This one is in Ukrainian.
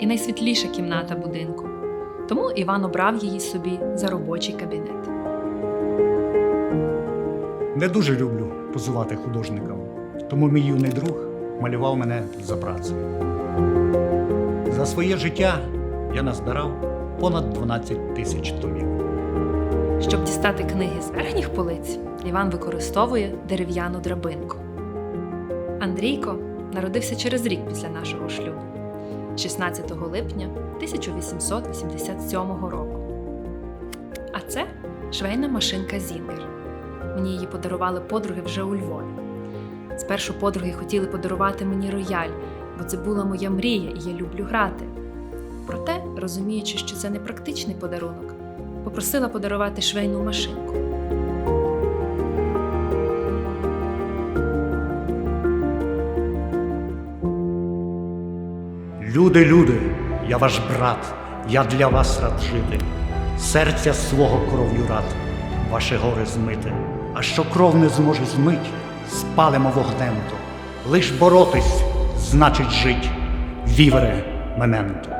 і найсвітліша кімната будинку. Тому Іван обрав її собі за робочий кабінет. Не дуже люблю позувати художникам, тому мій юний друг малював мене за працею. За своє життя я назбирав понад 12 тисяч томів. Щоб дістати книги з верхніх полиць, Іван використовує дерев'яну драбинку. Андрійко народився через рік після нашого шлюбу, 16 липня 1887 року. А це швейна машинка Зінгер. Мені її подарували подруги вже у Львові. Спершу подруги хотіли подарувати мені рояль, бо це була моя мрія, і я люблю грати. Проте, розуміючи, що це не практичний подарунок, попросила подарувати швейну машинку. Люди, люди, я ваш брат, я для вас рад жити, серця свого кров'ю рад, ваше горе змити. А що кров не зможе змить, спалимо вогнем то. Лиш боротись, значить жить, вівере мементо.